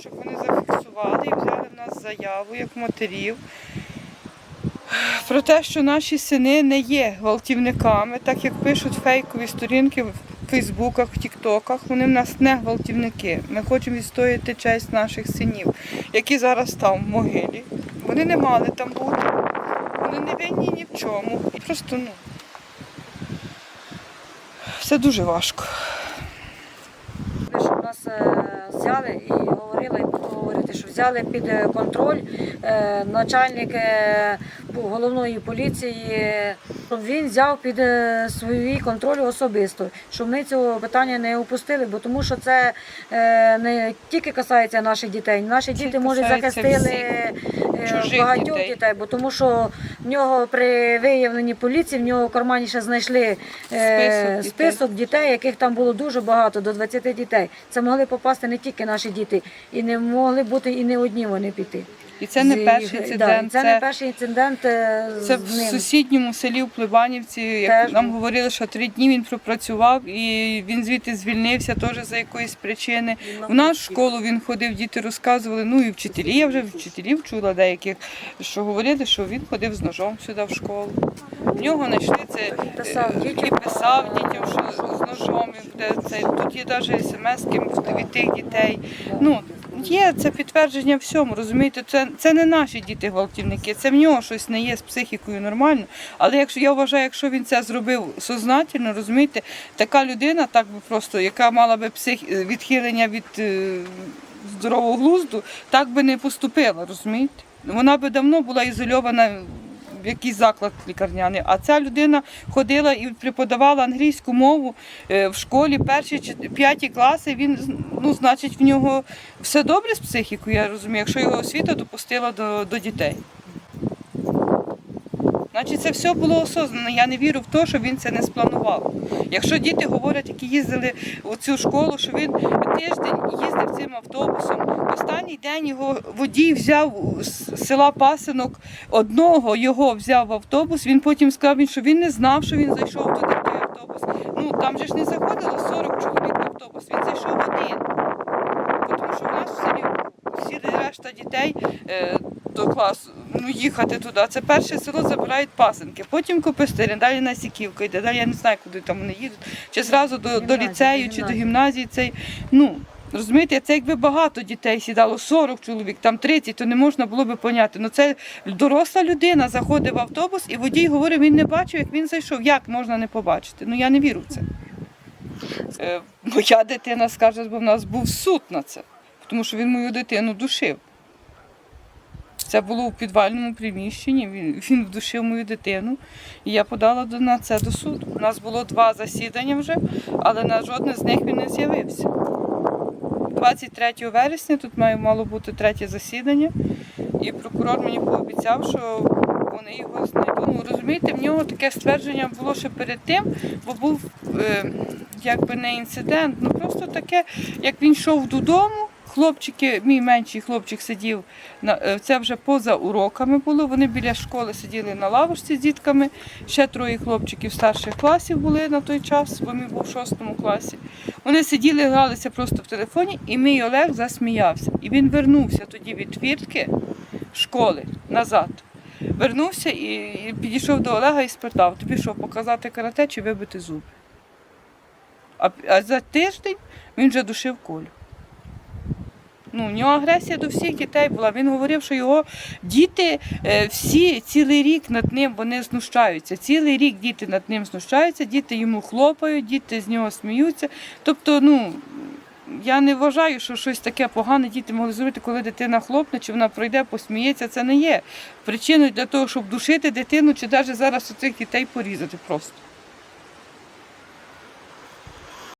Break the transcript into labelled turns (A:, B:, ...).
A: щоб вони зафіксували і взяли в нас заяву як матерів про те, що наші сини не є гвалтівниками, так як пишуть фейкові сторінки в Фейсбуках, в Тіктоках. Вони в нас не гвалтівники. Ми хочемо відстояти честь наших синів, які зараз там в могилі. Вони не мали там бути. Вони не винні ні в чому. І просто ну. Все дуже важко.
B: Взяли і говорили, і говорити, що взяли під е, контроль е, начальник е, головної поліції. щоб Він взяв під е, свій контроль особисто, щоб ми цього питання не упустили, бо тому що це е, не тільки касається наших дітей. Наші діти захистили
A: всіх.
B: е, багатьох
A: дітей.
B: дітей. бо тому що в нього при виявленні поліції в нього в кармані ще знайшли е,
A: Список дітей.
B: список дітей, яких там було дуже багато, до 20 дітей. Це могли попасти не тільки наші діти, і не могли бути і не одні вони піти.
A: І це не перший інцидент.
B: це, не перший інцидент е,
A: Це в сусідньому селі в Пливанівці, як нам говорили, що три дні він пропрацював і він звідти звільнився теж за якоїсь причини. В нашу школу він ходив, діти розказували. Ну і вчителі. Я вже вчителів чула деяких, що говорили, що він ходив з ножом сюди в школу. В нього знайшли це е, і писав дітям, що з ножом. це. Тут є навіть смс від тих дітей. Ну, Є це підтвердження всьому, розумієте, це, це не наші діти гвалтівники, це в нього щось не є з психікою нормально. Але якщо я вважаю, якщо він це зробив сознательно, розумієте, така людина, так би просто, яка мала би псих... відхилення від е, здорового глузду, так би не поступила, розумієте? Вона би давно була ізольована в якийсь заклад лікарняний. А ця людина ходила і преподавала англійську мову е, в школі перші п'яті класи. Він ну, значить, в нього все добре з психікою, я розумію, якщо його освіта допустила до, до дітей. Значить, це все було осознано. Я не вірю в те, що він це не спланував. Якщо діти говорять, які їздили у цю школу, що він тиждень їздив цим автобусом. Останній день його водій взяв з села Пасинок одного його взяв в автобус. Він потім сказав, що він не знав, що він зайшов туди в той автобус. Ну там же ж не заходило 40 чоловік в автобус. Він зайшов один. Тому що в нас в селі всі решта дітей е, до класу ну, їхати туди. Це перше село забирають пасенки, потім Копистирин, далі на Сіківка йде, далі я не знаю, куди там вони їдуть. Чи зразу до, до ліцею, чи до
B: гімназії.
A: Цей, ну, Розумієте, це якби багато дітей сідало, 40 чоловік, там 30, то не можна було би поняти. Ну це доросла людина заходить в автобус, і водій говорить, він не бачив, як він зайшов. Як можна не побачити? Ну я не вірю в це. Е, моя дитина скаже, бо в нас був суд на це, тому що він мою дитину душив. Це було у підвальному приміщенні, він, він вдушив мою дитину, і я подала на це до суду. У нас було два засідання вже, але на жодне з них він не з'явився. 23 вересня тут має мало бути третє засідання, і прокурор мені пообіцяв, що вони його знайдуть. Ну, розумієте, в нього таке ствердження було ще перед тим, бо був е, якби не інцидент, ну просто таке, як він йшов додому. Хлопчики, мій менший хлопчик сидів е, це вже поза уроками було. Вони біля школи сиділи на лавочці з дітками. Ще троє хлопчиків старших класів були на той час, бо мій був в шостому класі. Вони сиділи, гралися просто в телефоні, і мій Олег засміявся. І він вернувся тоді від твіртки школи назад. Вернувся і, підійшов до Олега і спитав: тобі що, показати карате чи вибити зуби? А за тиждень він вже душив колю. Ну, у нього агресія до всіх дітей була. Він говорив, що його діти е, всі цілий рік над ним вони знущаються. Цілий рік діти над ним знущаються, діти йому хлопають, діти з нього сміються. Тобто, ну. Я не вважаю, що щось таке погане діти могли зробити, коли дитина хлопне, чи вона пройде, посміється. Це не є причиною для того, щоб душити дитину, чи навіть зараз цих дітей порізати просто.